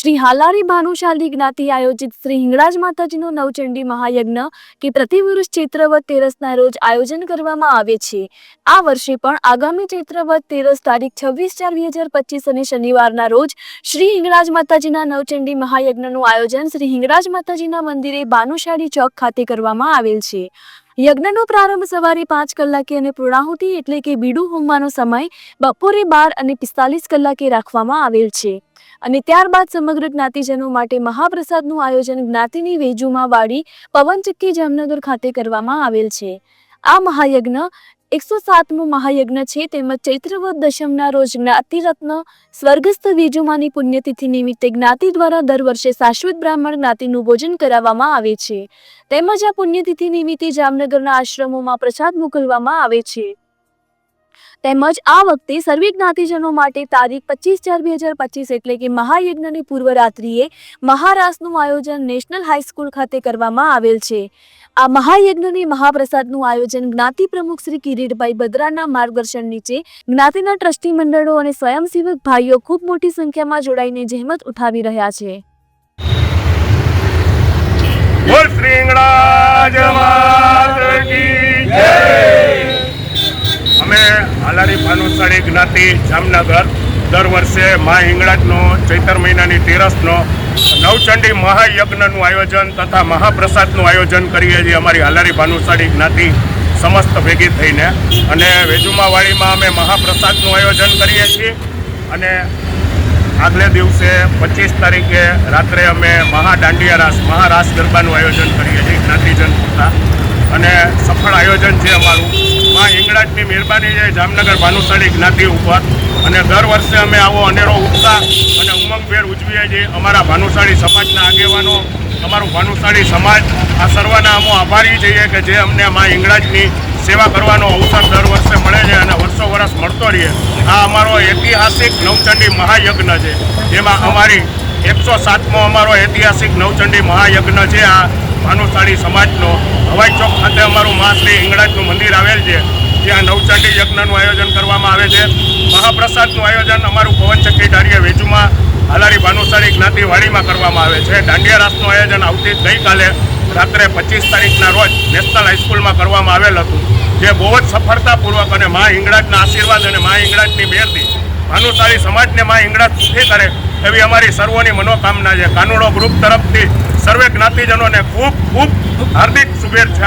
શ્રી હાલારી ભાનુશાલી જ્ઞાતિ આયોજિત શ્રી હિંગળાજ માતાજીનો નવચંડી મહાયજ્ઞ કે પ્રતિવૃષ ચૈત્રવત તેરસના રોજ આયોજન કરવામાં આવે છે. આ વર્ષે પણ આગામી ચૈત્રવત તેરસ તારીખ છવ્વીસ ચાર બે હજાર પચીસ અને શનિવારના રોજ શ્રી હિંગળાજ માતાજીના નવચંડી મહાયજ્ઞનું આયોજન શ્રી હિંગળાજ માતાજીના મંદિરે ભાનુશાળી ચોક ખાતે કરવામાં આવેલ છે. યજ્ઞનો પ્રારંભ સવારે પાંચ કલાકે અને પૂર્ણાહુતિ એટલે કે બીડું હોમવાનો સમય બપોરે બાર અને પિસ્તાલીસ કલાકે રાખવામાં આવેલ છે. અને ત્યારબાદ સમગ્ર જ્ઞાતિજનો માટે મહાપ્રસાદનું આયોજન જ્ઞાતિની વેજુમાં વાળી પવનચક્કી જામનગર ખાતે કરવામાં આવેલ છે. આ મહાયજ્ઞ એકસો સાતમો મહાયજ્ઞ છે. તેમજ ચૈત્રવદ દશમના રોજ જ્ઞાતિરત્ન સ્વર્ગસ્થ વેજુમાની પુણ્યતિથિ નિમિત્તે જ્ઞાતિ દ્વારા દર વર્ષે શાશ્વત બ્રાહ્મણ જ્ઞાતિનું ભોજન કરાવવામાં આવે છે. તેમજ આ પુણ્યતિથિ નિમિત્તે જામનગરના આશ્રમોમાં પ્રસાદ મોકલવામાં આવે છે. તેમજ આ વખતે સર્વે જ્ઞાતિજનો માટે તારીખ પચીસ ચાર બે હજાર પચીસ એટલે કે મહાયજ્ઞની પૂર્વરાત્રિએ મહારાસનું આયોજન નેશનલ હાઈસ્કૂલ ખાતે કરવામાં આવેલ છે. આ મહાયજ્ઞની મહાપ્રસાદનું આયોજન જ્ઞાતિ પ્રમુખ શ્રી કિરીટભાઈ બદ્રાના માર્ગદર્શન નીચે જ્ઞાતિના ટ્રસ્ટી મંડળો અને સ્વયંસેવક ભાઈઓ ખૂબ મોટી સંખ્યામાં જોડાઈને જહેમત ઉઠાવી રહ્યા છે બોલ શ્રી હિંગળાજ માત કી જય અમે હાલારી જ્ઞાતિ જામનગર દર વર્ષે મા હિંગળાજનો ચૈતર મહિનાની તેરસનો નવચંડી મહાયજ્ઞનું આયોજન તથા મહાપ્રસાદનું આયોજન કરીએ છીએ અમારી હાલારી ભાનુશાળી જ્ઞાતિ સમસ્ત ભેગી થઈને. અને વેજુમાવાડીમાં અમે મહાપ્રસાદનું આયોજન કરીએ છીએ. અને આગલે દિવસે પચીસ તારીખે રાત્રે અમે મહાદાંડિયા રાસ મહારાસ ગરબાનું આયોજન કરીએ છીએ જ્ઞાતિજન પૂરતા અને સફળ આયોજન છે અમારું. મા હિંગળાજની મહેરબાની છે જામનગર ભાનુશાળી જ્ઞાતિ ઉપર. અને દર વર્ષે અમે આવો અનેરો ઉત્સાહ અને ઉમંગભેર ઉજવીએ છીએ અમારા ભાનુશાળી સમાજના આગેવાનો, અમારું ભાનુશાળી સમાજ. આ સર્વના અમો આભારી છીએ કે જે અમને મા હિંગળાજની સેવા કરવાનો અવસર દર વર્ષે મળે છે અને વર્ષો વર્ષ મળતો રહીએ. આ અમારો ઐતિહાસિક નવચંડી મહાયજ્ઞ છે. જેમાં અમારી એકસો સાતમો અમારો ઐતિહાસિક નવચંડી મહાયજ્ઞ છે. આ ભાનુશાળી સમાજનો હવાઈ ચોક ખાતે અમારું મા શ્રી હિંગળાજનું મંદિર આવેલ છે. નવચંડી યજ્ઞનું આયોજન કરવામાં આવે છે. મહાપ્રસાદનું આયોજન અમારું પવનચક્કી ડાળીએ વેજુમાં હાલારી ભાનુસારી જ્ઞાતિવાડીમાં કરવામાં આવે છે. દાંડિયા રાસનું આયોજન આવતી ગઈકાલે રાત્રે પચીસ તારીખના રોજ નેશનલ હાઈસ્કૂલમાં કરવામાં આવેલ હતું. જે બહુ જ સફળતાપૂર્વક અને મા હિંગળાજના આશીર્વાદ અને મા હિંગળાજની મેરથી ભાનુશાળી સમાજને મા હિંગળાજ સુખી કરે એવી અમારી સર્વોની મનોકામના છે. કાનુડો ગ્રુપ તરફથી સર્વે જ્ઞાતિજનોને ખૂબ ખૂબ હાર્દિક શુભેચ્છા